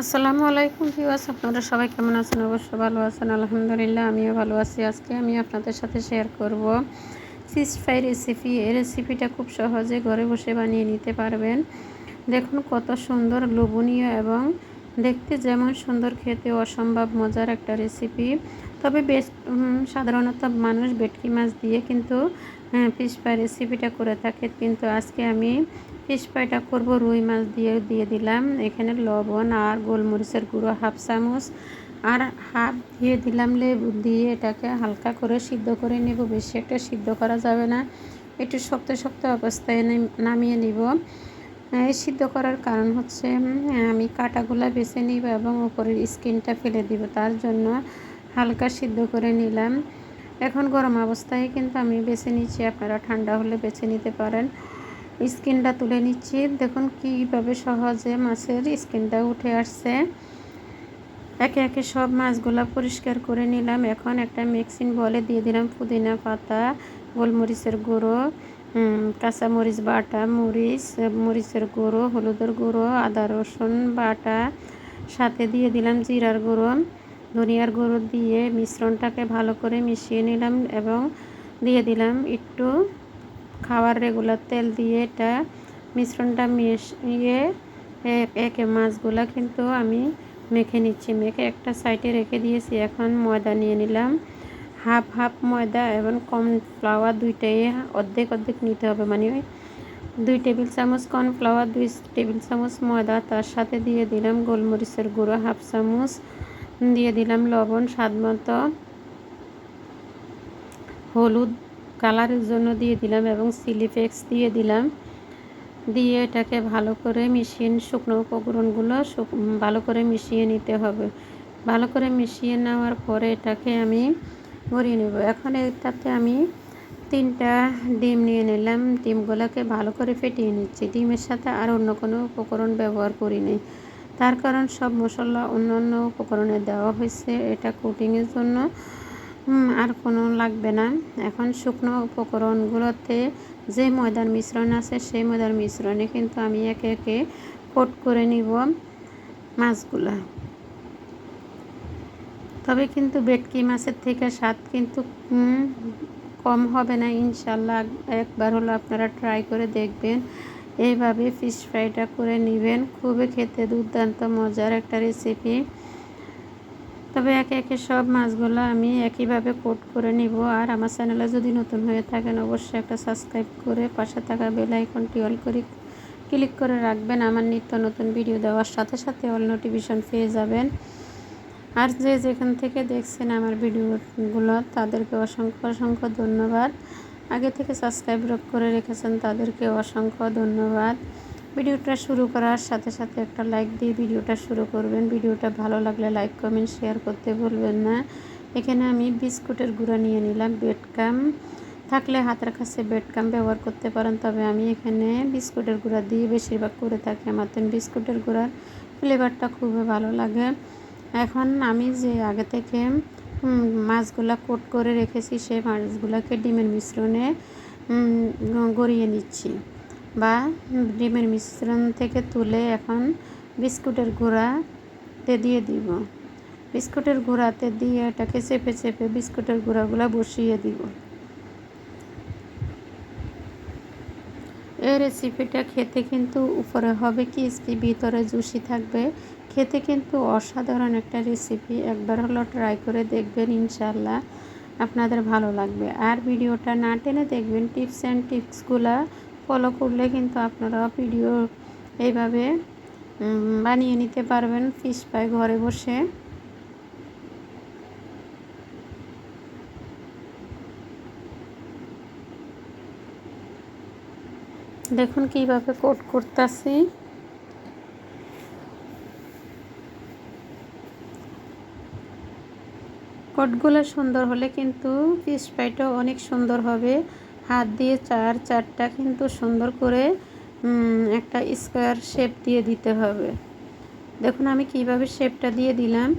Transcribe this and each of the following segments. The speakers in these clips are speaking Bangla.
আসসালামু আলাইকুম ভিউয়ার্স, আপনারা সবাই কেমন আছেন? অবশ্যই ভালো আছেন, আলহামদুলিল্লাহ, আমিও ভালো আছি। আজকে আমি আপনাদের সাথে শেয়ার করব ফিশ ফ্রাই রেসিপি এই রেসিপিটা খুব সহজে ঘরে বসে বানিয়ে নিতে পারবেন। দেখুন কত সুন্দর, লোভনীয় এবং দেখতে যেমন সুন্দর, খেতে অসম্ভব মজার একটা রেসিপি তবে বেশ সাধারণত মানুষ ভেটকি মাছ দিয়ে কিন্তু ফিশ ফ্রাই রেসিপিটা করে থাকে। কিন্তু আজকে আমি ফিশ করব, রুই মাছ দিয়ে দিয়ে দিলাম। এখানে লবণ আর গোলমরিচের গুঁড়ো, হাফ চামচ। আর হাফ দিয়ে দিলাম লেবু, দিয়ে এটাকে হালকা করে সিদ্ধ করে নেব। বেশি একটা সিদ্ধ করা যাবে না। একটু শক্ত শক্ত অবস্থায় নামিয়ে নিব। সিদ্ধ করার কারণ হচ্ছে আমি কাটাগুলা বেছে নিব এবং উপরের স্কিনটা ফেলে দিব। তার জন্য হালকা সিদ্ধ করে নিলাম। এখন গরম অবস্থায় কিন্তু আমি বেছে নিচ্ছি। আপনারা ঠান্ডা হলে বেছে নিতে পারেন। স্কিনটা তুলে নিচ্ছি। দেখুন কীভাবে সহজে মাছের স্কিনটা উঠে আসছে। একে একে সব মাছগুলো পরিষ্কার করে নিলাম। এখন একটা মিক্সিং বলে দিয়ে দিলাম পুদিনা পাতা, গোলমরিচের গুঁড়ো কাঁচামরিচ বাটা, মরিচ, মরিচের গুঁড়ো, হলুদের গুঁড়ো, আদা, রসুন বাটা, সাথে দিয়ে দিলাম জিরার গুঁড়ো। ধনিয়ার গুঁড়ো দিয়ে মিশ্রণটাকে ভালো করে মিশিয়ে নিলাম এবং দিয়ে দিলাম একটু খাওয়ার রেগুলার তেল দিয়ে এটা মিশ্রণটা মিশিয়ে একে মাছগুলো কিন্তু আমি মেখে নিচ্ছি। মেখে একটা সাইডে রেখে দিয়েছি। এখন ময়দা নিয়ে নিলাম। হাফ হাফ ময়দা এবং কর্নফ্লাওয়ার দুইটাই অর্ধেক অর্ধেক নিতে হবে। মানে ওই দুই টেবিল চামচ কর্নফ্লাওয়ার, দুই টেবিল চামচ ময়দা, তার সাথে দিয়ে দিলাম গোলমরিচের গুঁড়ো, হাফ চামচ দিয়ে দিলাম লবণ স্বাদ মতো হলুদ কালারের জন্য দিয়ে দিলাম এবং চিলি ফ্লেক্স দিয়ে দিলাম। দিয়ে এটাকে ভালো করে মিশিয়ে, শুকনো উপকরণগুলো ভালো করে মিশিয়ে নিতে হবে। ভালো করে মিশিয়ে নেওয়ার পরে এটাকে আমি গড়িয়ে নেব। এখন এটাতে আমি তিনটা ডিম নিয়ে নিলাম। ডিমগুলোকে ভালো করে ফেটিয়ে নিচ্ছি। ডিমের সাথে আর অন্য কোনো উপকরণ ব্যবহার করি নি তার কারণ সব মশলা অন্য অন্য উপকরণে দেওয়া হয়েছে। এটা কোটিংয়ের জন্য আর কোনো লাগবে না। এখন শুকনো উপকরণগুলোতে যে ময়দার মিশ্রণ আছে, সেই ময়দার মিশ্রণে কিন্তু আমি একে একে কোট করে নিব মাছগুলা। তবে কিন্তু বেটকি মাছের থেকে স্বাদ কিন্তু কম হবে না ইনশাল্লাহ। একবার হলো আপনারা ট্রাই করে দেখবেন। এইভাবে ফিশ ফ্রাইটা করে নেবেন। খুবই খেতে দুর্দান্ত, মজার একটা রেসিপি। তবে একে একে সব মাছগুলো আমি একইভাবে কোট করে নিব। আর আমার চ্যানেলে যদি নতুন হয়ে থাকেন, অবশ্যই একটা সাবস্ক্রাইব করে পাশে থাকা বেল আইকনটি অল করে, ক্লিক করে রাখবেন। আমার নিত্য নতুন ভিডিও দেওয়ার সাথে সাথে অল নোটিফিকেশন পেয়ে যাবেন। আর যে যেখান থেকে দেখছেন আমার ভিডিওগুলো, তাদেরকে অসংখ্য অসংখ্য ধন্যবাদ। আগে থেকে সাবস্ক্রাইব করে রেখেছেন, তাদেরকে অসংখ্য ধন্যবাদ। ভিডিওটা শুরু করার সাথে সাথে একটা লাইক দিয়ে ভিডিওটা শুরু করবেন। ভিডিওটা ভালো লাগলে লাইক কমেন্ট শেয়ার করতে ভুলবেন না। এখানে আমি বিস্কুটের গুঁড়া নিয়ে নিলাম বেডকাম থাকলে হাতের কাছে বেডকাম ব্যবহার করতে পারেন, তবে আমি এখানে বিস্কুটের গুঁড়া দিয়ে বেশিরভাগ করে থাকি। আমার বিস্কুটের গুঁড়ার ফ্লেভারটা খুবই ভালো লাগে। এখন আমি যে আগে থেকে মাছগুলা কোট করে রেখেছি, সেই মাছগুলোকে ডিমের মিশ্রণে গড়িয়ে নিচ্ছি। বা ডিমের মিশ্রণ থেকে তুলে এখন বিস্কুটের গুঁড়াতে দিয়ে দিব। বিস্কুটের গুঁড়াতে দিয়ে এটাকে চেপে চেপে বিস্কুটের গুঁড়াগুলো বসিয়ে দিব। এই রেসিপিটা খেতে কিন্তু উপরে হবে ক্রিস্পি ভিতরে জুসি থাকবে। খেতে কিন্তু অসাধারণ একটা রেসিপি, একবার হলো ট্রাই করে দেখবেন ইনশাল্লাহ আপনাদের ভালো লাগবে। আর ভিডিওটা না টেনে দেখবেন টিপস অ্যান্ড টিপসগুলো ফলো করলে কিন্তু আপনারা ভিডিও এইভাবে বানিয়ে নিতে পারবেন ফিশ পাই ঘরে বসে। দেখুন কীভাবে কোট করতেছি। কোটগুলো সুন্দর হলে কিন্তু ফিশ ফ্রাইটাও অনেক সুন্দর হবে। হাত দিয়ে চার চারটা কিন্তু সুন্দর করে একটা স্কোয়ার শেপ দিয়ে দিতে হবে। দেখুন আমি কীভাবে শেপটা দিয়ে দিলাম।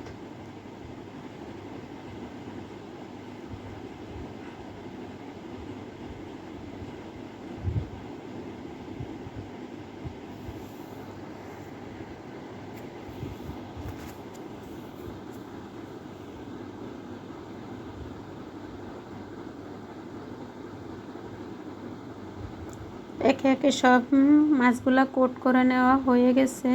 একে একে সব মাছগুলা কোট করে নেওয়া হয়ে গেছে।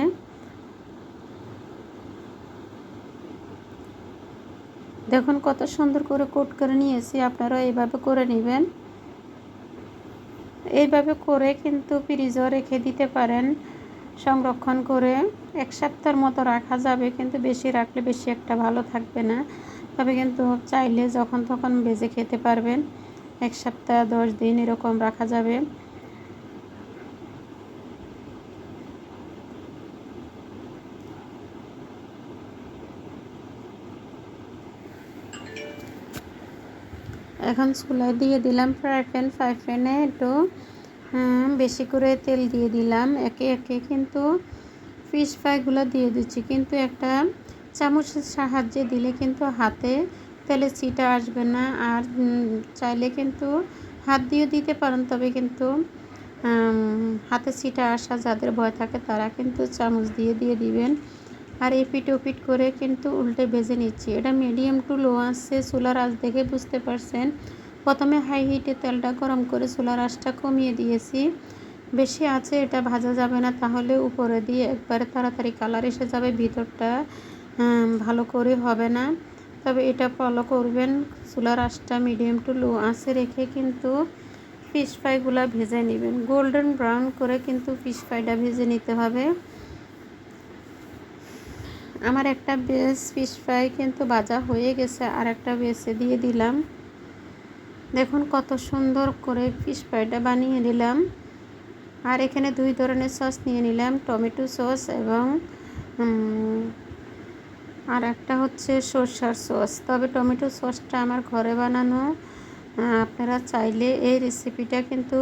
দেখুন কত সুন্দর করে কোট করে নিয়েছি আপনারা এইভাবে করে নেবেন। এইভাবে করে কিন্তু ফ্রিজও রেখে দিতে পারেন, সংরক্ষণ করে। এক সপ্তাহের মতো রাখা যাবে, কিন্তু বেশি রাখলে বেশি একটা ভালো থাকবে না। তবে কিন্তু চাইলে যখন তখন বেজে খেতে পারবেন। এক সপ্তাহ, দশ দিন এরকম রাখা যাবে। এখন চুলায় দিয়ে দিলাম ফ্রাই প্যান। ফ্রাই প্যানে একটু বেশি করে তেল দিয়ে দিলাম। একে একে কিন্তু ফিশ ফ্রাইগুলো দিয়ে দিচ্ছি। কিন্তু একটা চামচের সাহায্যে দিলে কিন্তু হাতে তেলে চিটা আসবে না। আর চাইলে কিন্তু হাত দিয়ে দিতে পারেন, তবে কিন্তু হাতে চিটা আসা যাদের ভয় থাকে তারা কিন্তু চামচ দিয়ে দিয়ে দিবেন। আর এপিট ওপিট করে কিন্তু উল্টে ভেজে নিচ্ছি। এটা মিডিয়াম টু লো আসছে চুলার আঁচ দেখে বুঝতে পারছেন। প্রথমে হাই হিটে তেলটা গরম করে চুলার আঁচটা কমিয়ে দিয়েছি। বেশি আছে এটা ভাজা যাবে না, তাহলে উপরে দিয়ে একবারে তাড়াতাড়ি কালার এসে যাবে, ভিতরটা ভালো করে হবে না। তবে এটা ফলো করবেন চুলার আঁচটা মিডিয়াম টু লো আঁচে রেখে কিন্তু ফিশ ফ্রাইগুলো ভেজে নেবেন। গোল্ডেন ব্রাউন করে কিন্তু ফিশ ফ্রাইটা ভেজে নিতে হবে। আমার একটা বেস ফিশ ফ্রাই কিন্তু ভাজা হয়ে গেছে, আর একটা বেসে দিয়ে দিলাম। দেখুন কত সুন্দর করে ফিশ ফ্রাইটা বানিয়ে নিলাম। আর এখানে দুই ধরনের সস নিয়ে নিলাম, টমেটো সস এবং আর একটা হচ্ছে সর্ষার সস তবে টমেটো সসটা আমার ঘরে বানানো আপনারা চাইলে এই রেসিপিটা কিন্তু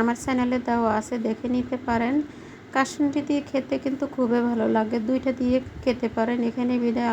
আমার চ্যানেলে দেওয়া আছে, দেখে নিতে পারেন। কাসুন্দি দিয়ে খেতে কিন্তু খুবই ভালো লাগে। দুইটা দিয়ে খেতে পারেন। এখানে বিদায়